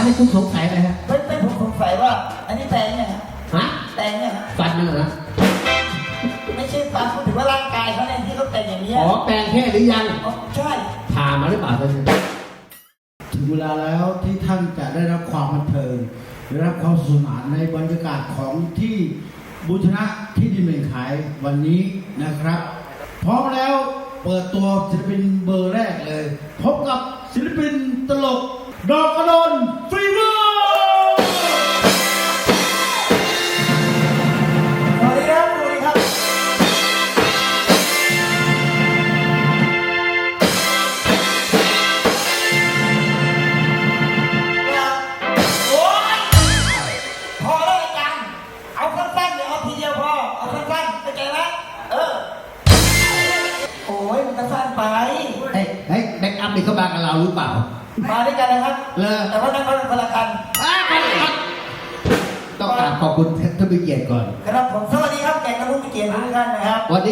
อะไรคุณสงสัยอะไรฮะไม่ไม่ผมสงสัยว่า อันนี้แตงเนี่ยฮะฮะแตงเนี่ยฮะฟันมันเหรอไม่ใช่ฟันพูดถึงว่าร่างกายเขาเนี่ยที่เขาแต่งอย่างนี้ยอ๋อแปลงเพศหรือยังอ๋อใช่พามาหรือเปล่าท่านถึงเวลาแล้วที่ท่านจะได้รับความบันเทิงได้รับความสนุกสนานในบรรยากาศของที่บุญชนะที่ดินเมืองขายวันนี้นะครับ พร้อมแล้วเปิดตัวศิลปินเบอร์แรกเลย พบกับศิลปินตลก ดอกกระโดนฟีเวอร์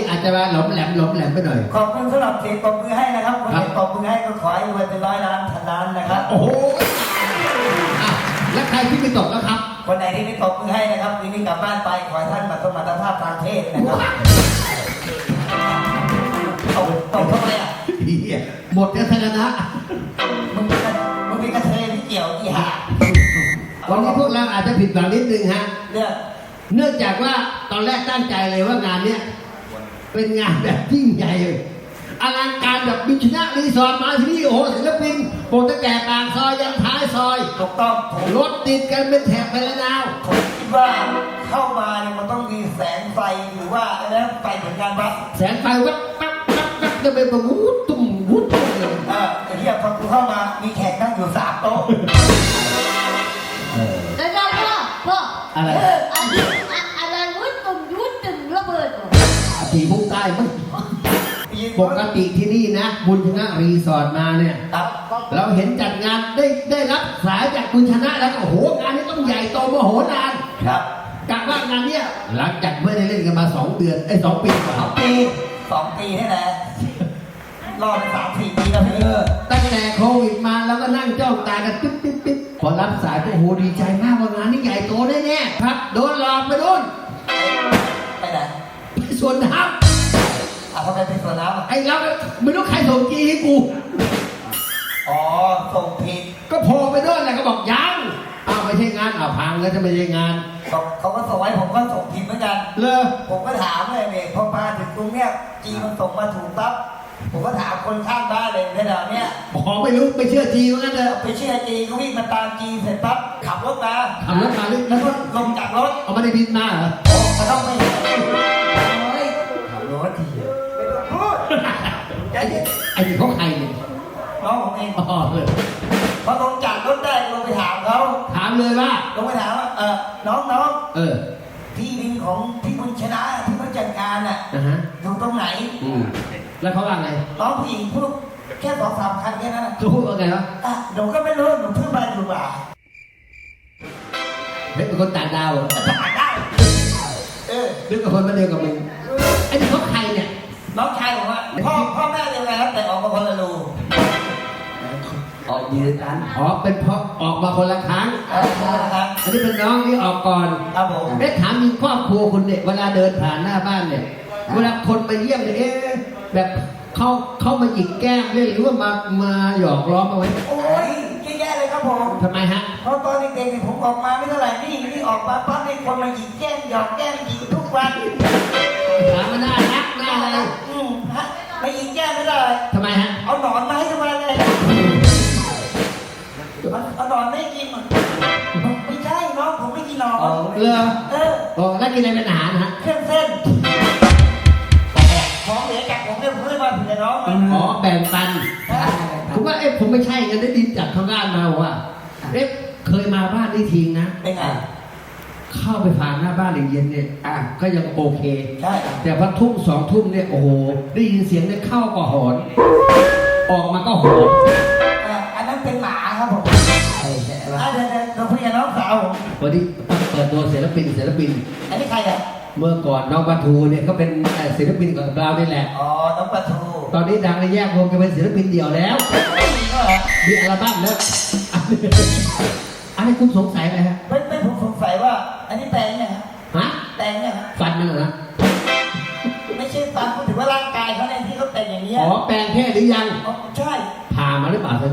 อาจจะมาหลอมแหลมหลอมแหลมไปหน่อย ขอบคุณสำหรับเสียงตบมือให้นะครับคนครับเสียงตบมือให้ก็ขอให้รวยเป็นร้อยล้านพันล้านนะครับ โอ้โหอะแล้วใครที่ไม่ตกแล้วครับ คนไหนที่ไม่ตบมือให้นะครับวันนี้กลับบ้านไปขอให้ท่านมาสมรรถภาพทางเพศนะครับเอาตบทำไมอะเหี้ยหมดแล้วชนะ มึงเป็นกระมึงเป็นกระเทยที่เกี่ยวอีห่าวันนี้พวกเราอาจจะผิดหวังนิดนึงฮะ เรื่อง เนื่องจากว่าตอนแรกตั้งใจเลยว่างานเนี้ย เป็นงานแบบยิ่งใหญ่เลยอลังการแบบบิชนะรีสอร์ทมาที่นี่โอ้โหศิลปินโปรตะแก่ปากซอยยันท้ายซอยถูกต้องผมรถติดกันเป็นแถบไปแล้วนาวผมคิดว่าเข้ามาเนี่ยมันต้องมีแสงไฟหรือว่าอะไรนะไฟเหมือนกันปะแสงไฟวับวับวับวับจะเป็นแบบวูดตุ่มวูดตุ่มเลยเออไอ้เหี้ยพอกูเข้ามามี เราเห็นจัดงานได้ได้รับสายจากคุณชนะแล้วก็โอ้โหงานนี้ต้องใหญ่โตมโหฬารครับกะว่างานเนี้ยหลังจากไม่ได้เล่นกันมาสองเดือนไอ้ยสองปีกว่าสองปีสองปีนี่แหละรอไปสามสี่ปีแล้วพี่ตั้งแต่โควิดมาแล้วก็นั่งจ้องตากันปิ๊บปิ๊บปิ๊บพอรับสายก็โอ้โหดีใจมากว่างานนี้ใหญ่โตแน่ๆครับ โดนหลอกไปโดนไปไหนไปสวนน้อะทำไมเป็นสวนน้ำอะำไอ้เราไม่รู้ใครส่งจีให้กู อ๋อส่งผิดก็โผล่ไปโดนแหละก็บอกยังอ้าวไม่ใช่งานอ้าวพังแล้วจะไม่ใช่งาน เขาเขาก็ส่งไว้ผมก็ส่งผิดเหมือนกัน เลยผมก็ถามเลยเนี่ยพอมาถึงตรงเนี้ยจีมันส่งมาถูกปั๊บผมก็ถามคนข้างบ้านเลยในแถวเนี้ยบอกไม่รู้ไปเชื่อจีว่างั้นเถอะไปเชื่อจีก็วิ่งมาตามจีเสร็จปั๊บขับรถมาขับรถมาเลยแล้แล้ววก็ก็ลงจากรถเอามาได้บินมาเหรอโอ้ก็ต้องไปเฮ้ยขับรถทีไม่ต้องพูดใจเย็นไอ้นี่เขาใคร เนี่ยน้องผมเองอ๋อเลยพอลงจากรถได้ลงไปถามเขาถามเลยว่า ลงไปถามว่าเออน้องน้องเออ ที่ดินของพี่บุญชนะที่เขาจัดการน่ะนะฮะ อยู่ตรงไหน อืมแล้วเขาว่าไงน้องผู้หญิงพูดแค่สองสามคันแค่นั้นน่ะเขาพูดว่าไงวะอะหนูก็ไม่รู้หนูเพิ่งมาอยู่บ่าเฮ้ยเป็นคนต่างดาวเหรอจะผ่านได้ เออ นึกกับคนมาเดียวกับมึงไอ้นี่เขาใครเนี่ย น้องชายผมว่าพ่อพ่อแม่เดียวกัน ยืนกันอ๋อเป็นเพราะออกมาคนละครั้ง เออนะครับอันนี้เป็นน้องที่ออกก่อน ครับผม เอ๊ะถามมีครอบครัวคุณเนี่ยเวลาเดินผ่านหน้าบ้านเนี่ย เวลาคนมาเยี่ยมเนี่ยเอ๊ะแบบเขาเขามาหยิกแก้มเลยหรือว่ามามาหยอกล้อมเอาไว้โอ้ยเยอะแยะเลยครับผมทำไมฮะเพราะตอนเด็กๆเนี่ยผมออกมาไม่เท่าไหร่นี่นี่ออกมาปั๊บนี่คนมาหยิกแก้มหยอกแก้มหยิกทุกวันถามมาหน้ารักหน้าอะ เลอเอออ๋อแล้วกินอะไรเป็นอาหารฮะเครื่องเส้นของเหลือจากผมเนี่ยผมเลยมาเผื่อน้องมันอ๋อแบ่งปันผมว่าเอ๊ะผมไม่ใช่กันได้ดินจากข้างบ้านมาบอกว่าเอ๊ะเคยมาบ้านนี่ทีนะเป็นไงเข้าไปผ่านหน้าบ้านเย็นๆเนี่ยอะก็ยังโอเคใช่ครับแต่พอทุ่มสองทุ่มเนี่ยโอ้โหได้ยินเสียงเนี่ยเข้าก็หอน ออกมาก็หอนเอ่ออันนั้นเป็นหมาครับผมอะเดี๋ยวเดี๋ยวเราคุยกับน้องสาวผมวันนี้เปิด ตัวศิลปินศิลปิน อันนี้ใครอะเมื่อก่อนน้องปาทูเนี่ยก็เป็นเอ่อศิลปินกับเรานี่แหละ อ๋อ น้องปลาทู ตอนนี้ดังในแยกวงจะเป็นศิลปินเดี่ยวแล้วไม่มีก็เหรอมีอัลบั้มแล้วนให้คุณสงสัยอะไรฮะ ไม่ไม่ผมสงสัยว่า อันนี้แปลงเนี่ยฮะฮะแปลงเนี่ยฮะฟันมันเหรอนะไม่ใช่ฟันพูดถึงว่าร่างกายเขาเนี่ยที่เขาแต่งอย่างเงี้ยอ๋อแปลงเพศหรือยังอ๋อใช่ผ่ามาหรือเปล่าท่าน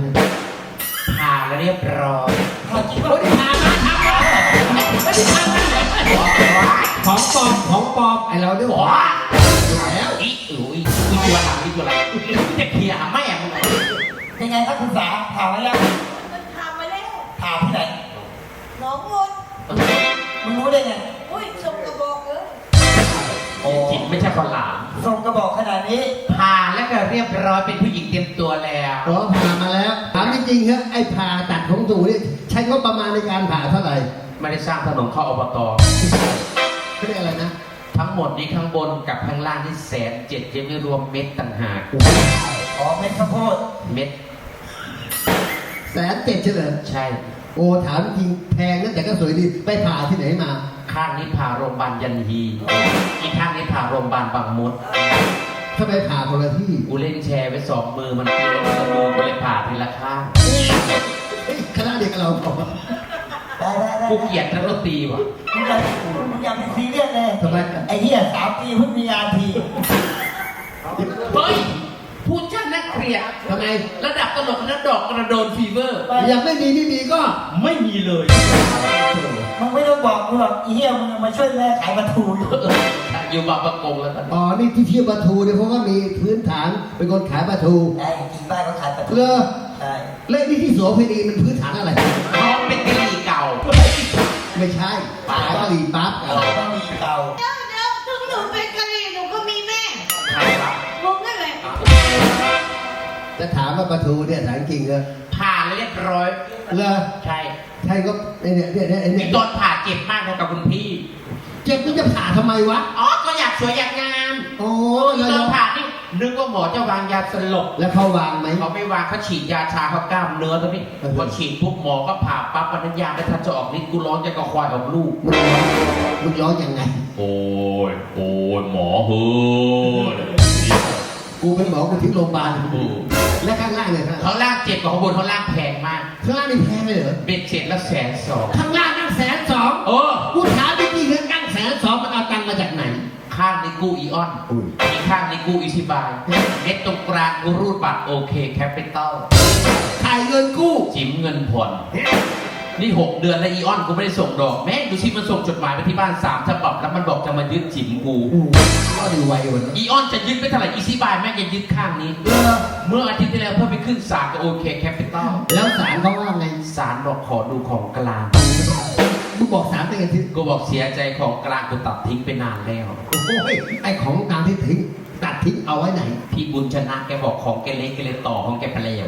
ผ่านแล้วเรียบร้อยพาจริงโอ้ว่ายผ่ามาทำมาไม่ได้ทำมา ของปลอมของปลอมไอเราด้วยว้าแล้วอีอุ้ยอีตัวหลังอีตัวหลังจะเคลียร์ไม่อะมึงยังไงครับคุณสาถามมายังมันทำมาแล้วถามที่ไหนหน้องมนมึงรู้ได้ไงอุ้ยส่งกระบอกเลยโอ้จิตไม่ใช่คนหลามส่งกระบอกขนาดนี้ผ่าแล้วก็เรียบร้อยเป็นผู้หญิงเตรียมตัวแล้วอ๋อผ่ามาแล้วถามจริงๆฮะไอ้ผ่าตัดของตูนี่ใช้งบประมาณในการผ่าเท่าไหร่ ไม่ได้สร้างถนนเข้าอบตเขาเรียกอะไรนะ ทั้งหมดนี้ข้างบนกับข้างล่างที่แสนเจ็ดยังไม่รวมเม็ดต่างหากอ๋อเม็ดข้าวโพดเม็ดแสนเจ็ดเฉลยใช่ โอ้ถามจริงแพงนะแต่ก็สวยดีไปผ่าที่ไหนมา ข้างนี้ผ่าโรงพยาบาลยันฮีอีกข้างนี้ผ่าโรงพยาบาลบางมดทำไมผ่าคนละที่กูเล่นแชร์ไว้สองมือมันเกินมือกูเลยผ่าทีละข้างเฮ้ยคณะเดียวกับเราบอก ได้ได้ได้กูเกลียดนักดนตรีว่ะมึงอย่ามึงอย่าไปซีเรียสเลยทำไมไอ้เหี้ยสามปีเพิ่งมีงานทีเฮ้ยพูดชัดน่าเกลียดทำไม ระดับตลกนักดอกกระโดนฟีเวอร์ยังไม่มีไม่มีก็ไม่มีเลย มึงไม่ต้องบอกกูหรอกไอ้เหี้ยมึงมาช่วยแม่ขายปลาทูอยู่อยู่บางประกงแล้วกันอ๋อ นี่ที่เที่ยวปลาทูเนี่ยเพราะว่ามีพื้นฐานเป็นคนขายปลาทูไอ้จริงบ้านเขาขายปลาทูเลอใช่เล่นี่ที่โสเพณีมันพื้นฐานอะไรเขาเป็นกะหรี่เก่า ไม่ใช่ขายกะหรี่ปั๊บเออต้องมีเตาเดี๋ยวเดี๋ยวถึงหนูเป็นกะหรี่หนูก็มีแม่ใครครับงงได้ไหมจะถามว่าปลาทูเนี่ยถามจริงเหรอผ่านเรียบร้อยเลอใช่ใช่ก็เนี่ยเนี่ยเนี่ยเนี่ยมีตอนผ่าเจ็บมากนะกับคุณพี่ เจ็บมันจะผ่าทำไมวะ อ๋อ ก็อยากสวยอยากงาม โอ้ตแล้วอนผ่านี่ นึกว่าหมอจะวางยาสลบแล้วเขาวางไหมเขาไม่วางเขาฉีดยาชาเขากล้ามเนื้อตรงนี้เออพอฉีดปุ๊บหมอก็ผ่าปั๊บวันนั้นยาไม่ทันจะออกฤทธิ์กูร้องจะกระควายออกลูกมึงร้องมึงร้องยังไง โอ้ยโอ้ยหมอเฮ้ยกูเป็นหมอกูทิ้งโรงพยาบาลและข้างล่างเนี่ยครับเขาล่างเจ็บกว่าข้างบนเขาล่างแพงมากข้างล่างนี่แพงเลยเหรอเบ็ดเสร็จแล้วแสนสองข้างล่างนั่งแสนสองเออกูถามจริงๆเงินนั่งแสนสองมันเอาตังค์มาจากไหน ข้างนี้กู้อีออนอุ้ย อีกข้างนี้กู้อีซิบายเม็ดตรงกลางกูรูดบัตรโอเคแคปิตอลถ่ายเงินกู้ จิ๋มเงินผ่อน นี่หกเดือนแล้วอีออนกูไม่ได้ส่งดอก แม่งดูสิมันส่งจดหมายไปที่บ้านสามฉบับแล้วมันบอกจะมายึดจิ๋มกู อู้ก็ดีไวกว่านั้นอีออนจะยึดไม่เท่าไหร่อีซิบายแม่งจะยึดข้างนี้ เออเมื่ออาทิตย์ที่แล้วเพิ่งไปขึ้นศาลกับโอเคแคปิตอลแล้วศาลเขาว่าไงศาลบอกขอดูของกลาง มึงบอกศาลเป็นไงที่กูบอกเสียใจของกลางกูตัดทิ้งไปนานแล้ว โอ้ยไอของกลางที่ทิ้งตัดทิ้งเอาไว้ไหน พี่บุญชนะแกบอกของแกเล็กแกเลยต่อของแกไปแล้ว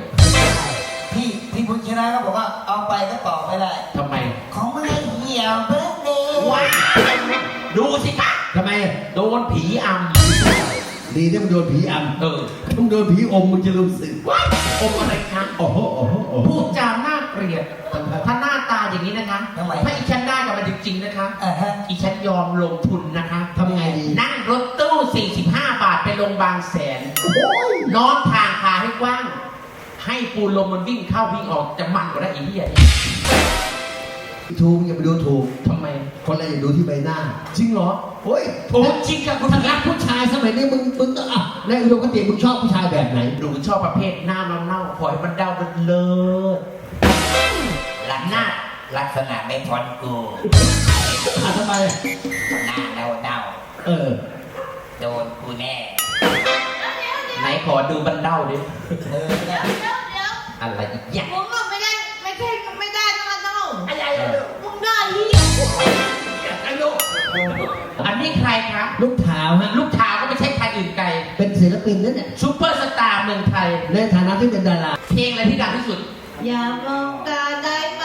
พี่พี่บุญชนะเขาบอกว่าเอาไปก็ต่อไม่ได้ ทำไม ของมึงไอ้เหี้ยเบิร์ดเดย์ว้าวดูสิคะทำไมอะโดนผีอดีที่มึงโดนผีอำเออำมึงโดนผีอมมึงจะรู้สึกว้ายอมอะไรคะโอ้โหโอ้โหโอ้โหพูด อ่าฮะอีฉันยอมลงทุนนะคะทำไงดี นั่งรถตู้ 45 บาทไปลงบางแสน โอ้ยนอนทางขาให้กว้าง ให้ปูลมมันวิ่งเข้าวิ่งออกจะมันกว่าได้อีกที่อะถูกอย่าไปดูถูก ทำไมคนเราอย่าดูที่ใบหน้า จริงเหรอโอ้ยโอ้จริงค่ะคุณถ้ารัรักกผู้ชายสมัยนี้มึงมึงต้องอะในอุดมคติมึงชอบผู้ชายแบบไหน หนูชอบประเภทหน้าเน่าๆขอให้มันเดามันเลิศลักษหน้าณะลักษณะไม่พ้นกู อะทำไม หน้าเน่าเน่าเออๆโดนกูแน่ไหนขอดูบันเดาดิเออเนี่ยเดี๋ยวเดี๋ยวอะไรอีกอย่างมึงก็ไม่ได้ไม่ใช่ไม่ได้นะมันต้องอะไรมึงได้ที่อันนี้ใครคะลูกถาวฮะลูกถาวก็ไม่ใช่ใครอื่นไกล เป็นศิลปินนั่นเนี่ยซูเปอร์สตาร์เมืองไทยในฐานะที่เป็นดารา เพลงอะไรที่ดังที่สุด อย่ามองตาได้ไหม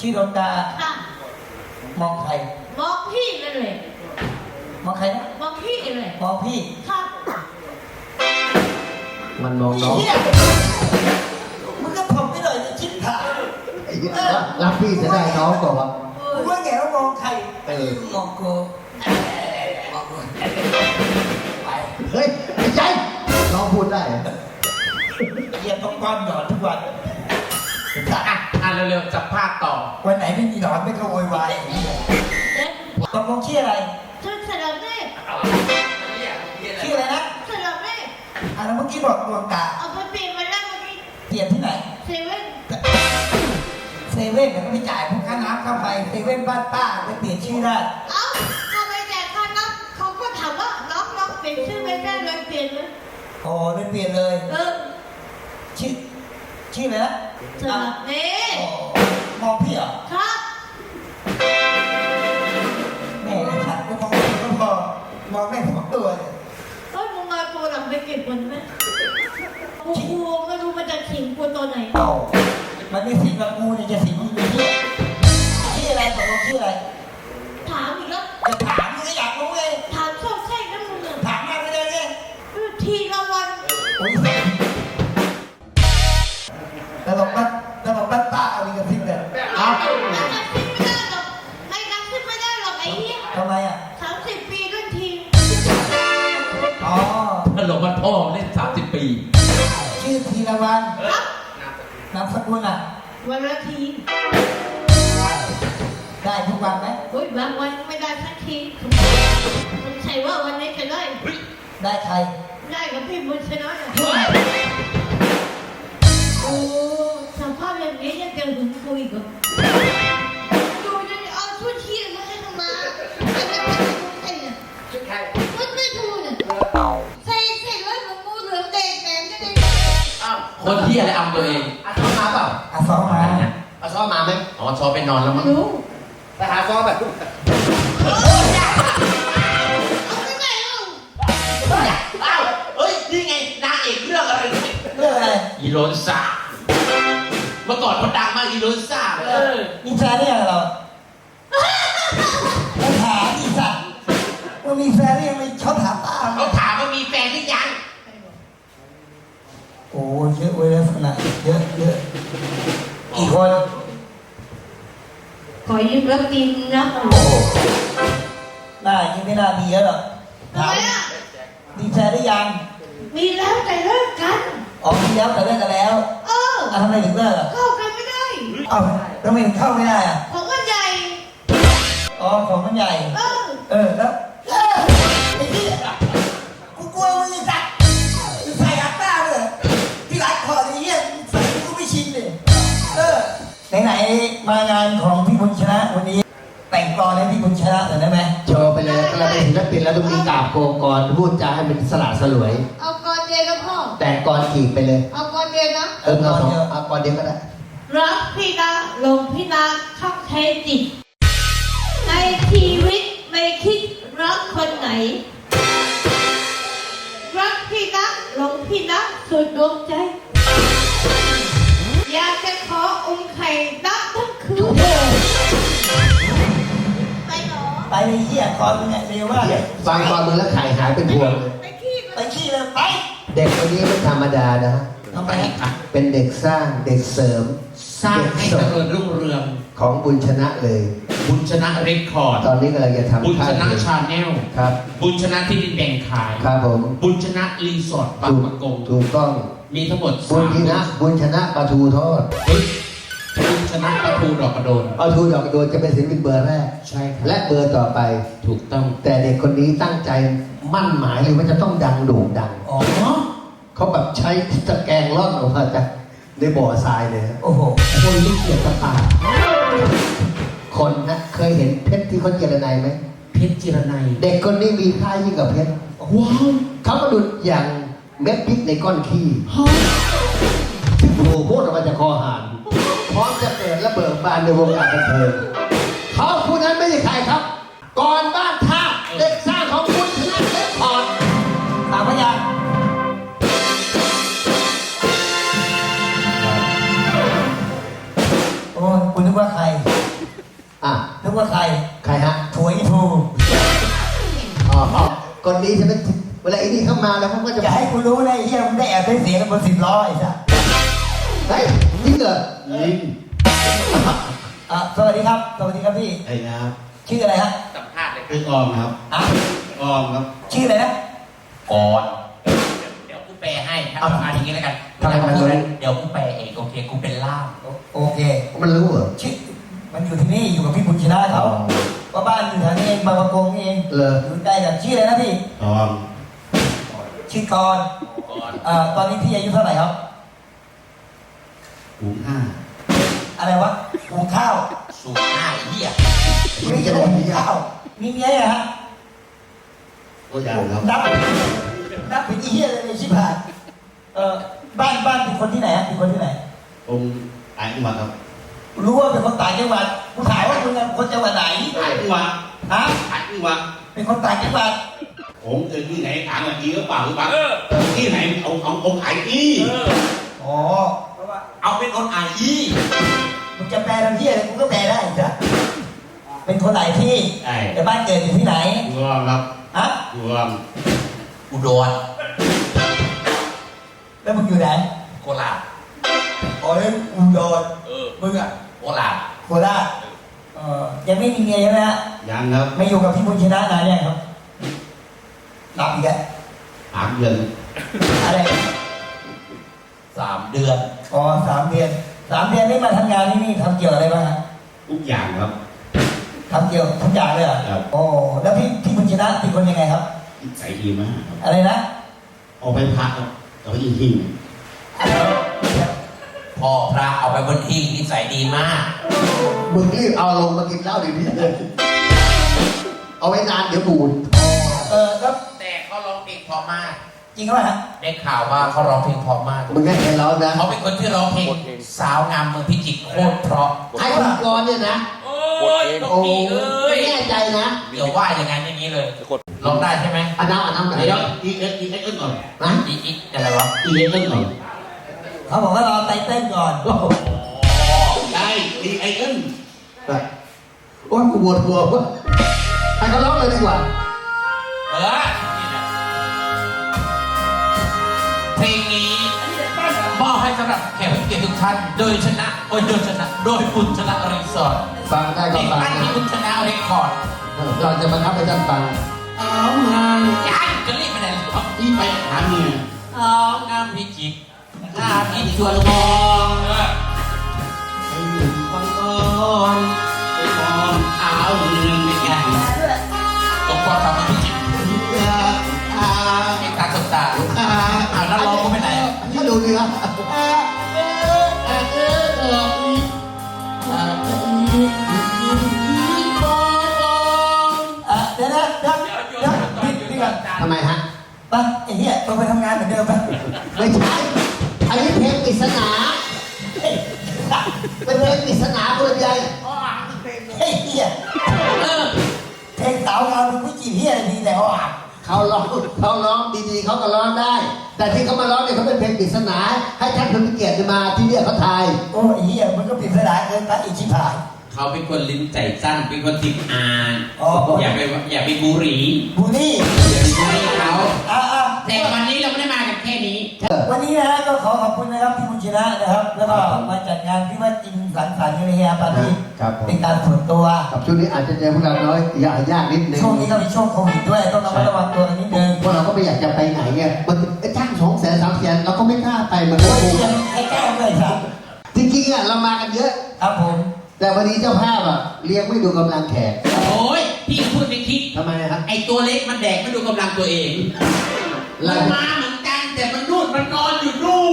ชื่อดวงตา ค่ะ มองใคร มองพี่นั่นเลยมองใครนะ มองพี่เลย มองพี่ ครับมันมองน้องเหี้ยมึงก็ทำไม่เลยชิบหายไอ้เหี้ยรับพี่จะได้น้องก่อนวะกูว่าแกว่ามองใคร เออ มองกูมองกูไปเฮ้ยไอ้ใจน้องพูดได้เหรอเยี่ยต้องก้อนหยอดทุกวันอะอะ เร็วๆจับภาคต่อ วันไหนไม่มีหนอนไม่ก็โวยวายตกลงชื่ออะไรชุดสลับเน่ชื่ออะไรนะสลับเน่อะแล้วเมื่อกี้บอกดวงตาเอาไปเปลี่ยนมาแล้วเมื่อกี้เปลี่ยนที่ไหนเซเว่นเซเว่นเนี่ยก็ไม่จ่ายพวกค่าน้ำค่าไฟเซเว่นบ้านป้าไปเปลี่ยนชื่อได้เอ้าทำไมแจกค่าน้ำเขาก็ถามว่าน้องน้องเปลี่ยนชื่อไม่ได้เลยเปลี่ยนเลยโอ้เลยเปลี่ยนเลย เออชื่อชื่ออะไรนะสลับ เน่อ๋อมองพี่เหรอครับแม่เลยฉันก็มองพี่ก็พอมองแม่สองตัวเลยเฮ้ยมึงมาตัวหลังไปเก็บมันไหมกูกูไม่รู้มันจะขิงกูตัวไหนเอ้ามันไม่สิงกับกูเนี่ยจะสิงมึงอยู่ที่ชื่ออะไรตกลงชื่ออะไร ถามอีกแล้วจะถามมึงก็อยากรู้ไงถามโชคใช่นะมึงอะถามมาไม่ได้ไงทีละวันโอ้ย นป้าเอาอีกกระทิงเลยเอาไม่รักขึ้นไม่ได้หรอกไม่รักขึ้นไม่ได้หรอกไอ้เหี้ยทำไมอะสามสิบปีรุ่นทีอ๋อตลกมันพ่อเล่น 30 ปี ชื่อธีรวันครับนามสกุลอะ วันละทีได้ทุกวันไหมโอ้ยบางวันไม่ได้สักทีมันใช่ว่าวันนี้จะได้ ได้ใครได้กับพี่บุญชนะอะโอ้ สภาพอย่างนี้ยังจะหึงคุยกับดูจอาชุดเที่ยงมาใส่ใครชุดไม่ดูเนี่ยใส่เสร็จแล้วหนูงูเหลือแดงแตงก็ได้คนที่อะไรอำตัวเองอาซ้อมมาเปล่าอาสองมาอาซ้อมมาไหมอ๋อชอไปนอนแล้วมั้งรู้ไปหาซ้อมแบบ ขอยืมรถกินนะโอ้โหหน้ายังไม่น่ามีเยอะหรอกทำไมอะมีแฟนได้ยัง มีแล้วแต่เลิกกัน อ๋อมีแล้วแต่เลิกกันแล้ว เอออะทำไมถึงเลิกอะเข้ากันไม่ได้เอ้าทำไมถึงเข้าไม่ได้อะของมันใหญ่ อ๋อของมันใหญ่ เออ เออแล้วเออไอ้ที่กูกลัวมึงไอ้สัตว์มึงใส่อัดหน้าเลยที่รัดคอไอ้เหี้ยใส่กูไม่ชินเลย เออ ไหนๆมางานของ ต่งกลอนให้พี่บุญชนะหน่อยได้ไหมโชว์ไปเลยเราเป็นศิลปินแล้วต้องมีกราบโกงกรพูดจาให้มันสละสลวย เอาก่อนเดียวนะพ่อ แต่กรขีดไปเลย เอาก่อนเดียวนะ เออเอาสองเอากรเดียวก็ได้ รักพี่นาลงพี่นาข้างเทจิต ในชีวิตไม่คิดรักคนไหน รักพี่นะลงพี่นะสุดดวงใจ อยากจะขออมไข่นับทั้งคืนไปหรอ ไปเลยเหี้ยคอนมึงไงเร็วมากเลยฟังกรมึงแล้วไข่หายเป็นพวงเลยไปขี้ไปขี้เลยไป เด็กคนนี้ไม่ธรรมดานะทำไมอะเป็นเด็กสร้างเด็กเสริม สร้างให้เจริญรุ่งเรือง ของบุญชนะเลย บุญชนะเรคคอร์ด ตอนนี้กำลังจะทำบุญชนะค่ายเพลงชาแนลครับ บุญชนะที่ดินแบ่งขาย ครับผม บุญชนะรีสอร์ทบางถูกประกงถูกต้อง มีทั้งหมดบุญชนะ บุญชนะปลาทูทอดเฮ้ยบุญ ชนะประตูดอกกระโดนปลาทูดอกกระโดนจะเป็นศิลปินเบอร์แรก ใช่ครับและเบอร์ต่อไป ถูกต้อง แต่เด็กคนนี้ตั้งใจมั่นหมายเลยว่าจะต้องดังโด่งดัง อ๋อเขาแบบใช้ตะแกรงล่อนออกมาจากในบ่อทรายเลยฮะโอ้โหคนที่เกียดตะปาดคนนะเคยเห็นเพชรที่เขาเจรไนยไหมเพชรจิรนัยเด็กคนนี้มีค่ายิ่งกว่าเพชรว้าวเขาก็ดุดอย่างเม็ดพริกในก้อนขี้ที่โผล่โคตรออกมาจากคอหานพ ร้อมจะเกิดและเบิกบานในวงการบันเทิงเขาผู้นั้นไม่ใช่ใครครับ ก่อนบ้านท่าเด็กสร้างของคุณชนะเล็กพอร์ตสามพยางค์โอ้ยคุณนึกว่าใคร อะ นึกว่าใครใครฮะถวยทูอ๋ออ๋อคนนี้ใช่ไหมเวลาไอ้นี่เข้ามาแล้วเขาก็จะอย่าให้กูรู้นะไอ้เหี้ยมึงได้แอบได้เสียงบนสิบล้อไอ้สัส เฮ้ยจ ริงเหรอยิงอะสวัสดีครับ สวัสดีครับพี่ ไอ้นะครับชื่ออะไรฮะสัมภาษณ์เลยคือออมครับอะออมครับ ชื่ออะไรนะก่อนเดี๋ยวกูแปลให้ถ้าประมาณอย่างนี้แล้วกันทำไมถ้ามันพูดรู้เดี๋ยวกูแปลเองโอเคกูเป็นล่ามโอเค มันรู้เหรอชื่อมันอยู่ที่นี่อยู่กับพี่บุญชนะเขาว่าบ้านอยู่แถวนี้เองบางประกงนี่เองเลยอยู่ใกล้กันชื่ออะไรนะพี่ออมชื่อกรณ์ก่อนเอ่อตอนนี้พี่อายุเท่าไหร่ครับ หูห้าอะไรวะหุงข้าวสูงหน้าไอ้เหี้ยไม่ใช่หุงข้าวมีเมียเหรอฮะก็ยังครับนับนับเป็นอีเหี้ยเลยในชิบหายเอ่อบ้านบ้านเป็นคนที่ไหนฮะเป็นคนที่ไหนองค์ไอ้จังหวัดครับ รู้ว่าเป็นคนต่างจังหวัดกูถามว่าคุณเป็นคนจังหวัดไหนไอ้จังหวัดฮะไอ้จังหวัดเป็นคนต่างจังหวัดผมเออที่ไหนถามว่าดีหรือเปล่าหรือเปล่าที่ไหนเอาเอาองค์ไอ้อีอ๋อ เพราะว่าเอาเป็นคนอ่านอีมึงจะแปลทำเหี้ยอะไรกูก็แปลได้จ้ะเป็นคนไหนที่ไอ้แต่บ้านเกิดอยู่ที่ไหนรวมครับฮะรวมอุดรแล้วมึงอยู่ไหนโคราชอ๋อแล้วอุดรเออมึงอะโคราชโคราชเอ่อยังไม่มีเมียใช่ไหมฮะยังครับไม่อยู่กับพี่บุญชนะนานยังครับหลับอีกแล้วสามเดือนอะไร สามเดือน อ๋อสามเดือนสามเดือนนี่มาทำงานที่นี่ทำเกี่ยวอะไรบ้างฮะทุกอย่างครับ ทำเกี่ยวทุกอย่างเลยเหรอครับ โอ้แล้วพี่พี่บุญชนะเป็นคนยังไงครับ นิสัยดีมากครับอะไรนะเอาไปพักครับแต่ว่ายิ่งหิ้งพ่อพระเอาไปบนที่นิสัยดีมาก มึงรีบเอาลงมากินเหล้าเดี๋ยวนี้เลย เอาไว้นานเดี๋ยวบูด เออแล้วแต่เขาร้องเพลงเพราะมาก จริงหรือเปล่าฮะได้ข่าวว่าเขาร้องเพลงเพราะมากมึงให้ใครร้องนะเขาเป็นคนที่ร้องเพลงสาวงามเมืองพิจิตรโคตรเพราะให้คุณกรณ์เนี่ยนะโอ้ยตกโอ้ดีเอ้ยแน่ใจนะเดี๋ยวว่าอย่างนั้นอย่างนี้เลยร้องได้ใช่ไหมอันน้ำอันน้ำไหนเดี๋ยวเนาะอีเอสอีเอสก่อนนะอีอีอะไรวะอีเอสก่อนเขาบอกว่าเราไตเติ้ลก่อนได้อีเอสโอ้ยกูปวดหัววะให้เขาร้องเลยดีกว่าเออ เพลงนี้มอบให้สำหรับแขกผู้เกียรติทุกท่าน โดยชนะโดยโดยชนะ โดยคุณชนะรีสอร์ทฟังได้เพลก็งฟังตั้งนะที่คุณชนะเรคคอร์ดเราจะมาทับให้ท่านฟังเอางานยังจะรีบไปไหนหรออีไปหาเมียเอางามพิจิตรงามพิจิตรชวนมองไอ้หนุ่มฟังก่อน ดูเนื้ออะเดี๋ยวนะเดี๋ยวเดี๋ยวพี่พี่ก่อนทำไมฮะ ไปไอ้เหี้ยต้องไปทำงานเหมือนเดิมไปไม่ใช่ อันนี้เพลงปริศนาเป็นเพลงปริศนาคนละใหญ่ไอ้เหี้ยเพลงสาวงามมึงไม่จีบเหี้ยอะไรดีแต่เขาอ่านเขาร้องเขาร้องดีๆเขาก็ร้องได้ แต่ที่เขามาร้องเนี่ยเขาเป็นเพลงปริศนา ให้ท่านผู้มีเกียรติมาที่เนี่ยเขาทาย โอ้ไอ้เหี้ยมันก็ปิดสนานเกินไปอีกชิบหาย เขาเป็นคนลิ้นใจสั้น เป็นคนติดอ่านอ๋ออย่าไปอย่าไปบูหรีบูนี่อย่าไปบูหรีเขาอะอะแต่วันนี้เราไม่ได้มากันแค่นี้ วันนี้นะฮะก็ขอขอบคุณนะครับพี่บุญชนะนะครับ แล้วก็มาจัดงานที่ว่าจินสังสรรค์กันในเฮียปาร์ตี้ครับผม เป็นการส่วนตัว กับช่วงนี้อาจจะเจอพวกเราน้อยยากยากนิดนึงช่วงนี้ก็เป็นช่วงโควิดด้วยต้องระมัดระวังตัว นนี้เจ้าภาพอะเลี้ยงไม่ดูกำลังแขกโอ้ยพี่พูดไม่คิด ทำไมครับ ไอตัวเล็กมันแดกไม่ดูกำลังตัวเองเรามันมาเหมือนกันแต่มันนู่นมันนอนอยู่นู่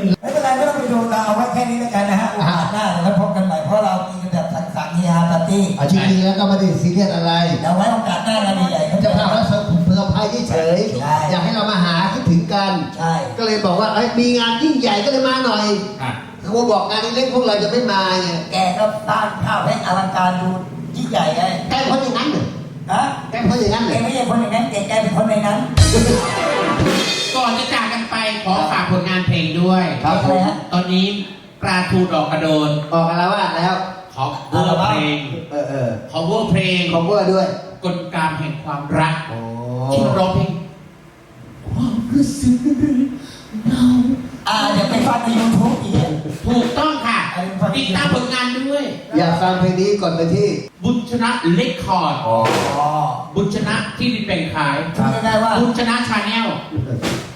นไม่เป็นไรไม่ต้องไปดูเราเอาไว้แค่นี้แล้วกันนะฮะโอกาสหน้าเราพบกันใหม่เพราะเรามีกันแบบสังสรรค์เฮียปาร์ตี้อาชีพนี้แล้วก็ไม่ได้ซีเรียสอะไรเดี๋ยวไว้โอกาสหน้างานใหญ่ๆเขาเจ้าจะภาพพาแล้วเพื่อภัยเฉยใช่ๆอยากให้เรามาหาคิดถึงกัน ใช่ก็เลยบอกว่าเอ้ยมีงานยิ่งใหญ่ก็เลยมาหน่อย อะ เขาบอกงานเล็กๆพวกเราจะไม่มาไงแกก็สร้างภาพให้อลังการดูยิ่งใหญ่ไงแกเพราะอย่างนั้นเหรอฮะแกเพราะอย่างนั้นเหรแกอไม่ใช่คนอย่างนั้นแกแกเป็นคนในนั้นก่อนจะจากกันไปขอฝากผลงานเพลงด้วยครับผมตอนนี้ปลาทูดอกกระโดนออกอัลวาสแล้ว ขอเวอร์เพลงเออเออขอเวอร์เพลงคอมเวอร์ด้วยกลการแห่งความรักโอ้ที่ร้องเพลงรู้สึกเหงา อ่าเดี๋ยวไปฟังในยูทูบอีกเนี่ยถูกต้องค่ะอันนี้ฟังติดตามผลงานด้วย อยากฟังเพลงนี้ก่อนไปที่ บุญชนะเล็กคอร์ดอ๋อบุญชนะที่ดินแบ่งขายพูดง่ายๆว่าบุญชนะชาแนล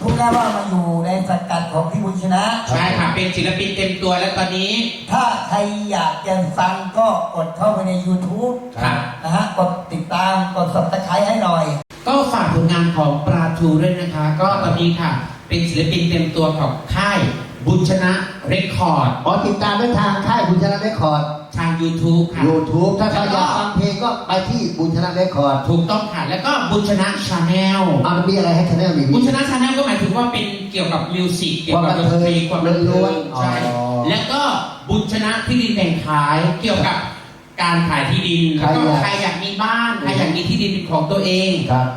พูดง่ายๆว่ามาอยู่ในสังกัดของพี่บุญชนะ ใช่ค่ะ เป็นศิลปินเต็มตัวแล้วตอนนี้ ถ้าใครอยากจะฟังก็กดเข้าไปใน YouTube ครับนะฮะ กดติดตาม กด subscribe ให้หน่อย ก็ฝากผลงานของปราทูด้วยนะคะ ก็ตอนนี้ค่ะ เป็นศิลปินเต็มตัวของค่ายบุญชนะเรคคอร์ดอ๋อติดตามได้ทางค่ายบุญชนะเรคคอร์ดทาง YouTube ค่ะ YouTube ถ้าใครอยากฟังเพลงก็ไปที่บุญชนะเรคคอร์ดถูกต้องค่ะ แล้วก็บุญชนะชาแนลอะมันมีอะไรให้ชแนลมีบุญชนะชาแนลก็หมายถึงว่าเป็นเกี่ยวกับมิวสิกเกี่ยวกับดนตรีความบันเทิงใช่อ๋อแล้วก็บุญชนะที่ดินแบ่งขายเกี่ยวกับการขายที่ดินใครแล้วก็อยากใครอยากมีบ้านใครอยากมีที่ดินเป็นของตัวเอง ครับ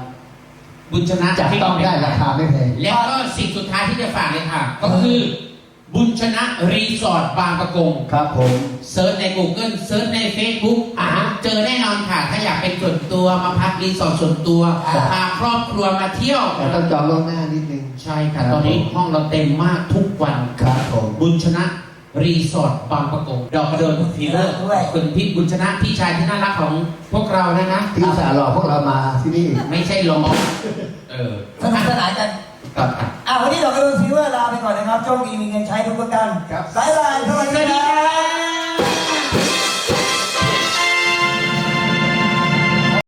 บุญชนะจับที่ต้องได้ราคาไม่แพงแล้วก็สิ่งสุดท้ายที่จะฝากเลยค่ะ ก็คือบุญชนะรีสอร์ทบางประกงครับผมเซิร์ชใน Google เซิร์ชใน Facebook อ่าเจอแน่นอนค่ะ ถ้าอยากเป็นส่วนตัวมาพักรีสอร์ทส่วนตัวครับพาครอบครัวมาเที่ยวแต่ต้องจองล่วงหน้านิดนึง ใช่ค่ะ ตอนนี้ห้องเราเต็มมากทุกวันครับผมบุญชนะ รีสอร์ทบางประกงดอกกระโดนฟีเลอร์ด้วย คุณพี่บุญชนะพี่ชายที่น่ารักของพวกเรานะนะที่อุตสาห์หลอกพวกเรามาที่นี่ไม่ใช่ลมเออสนุกสนานกันครับอะวันนี้เราก็โดนฟีเวอร์ลาไปก่อนนะครับโชคดีมีเงินใช้ทุกประการครับบายบายสวัสสวัสดีดีคครัรับบ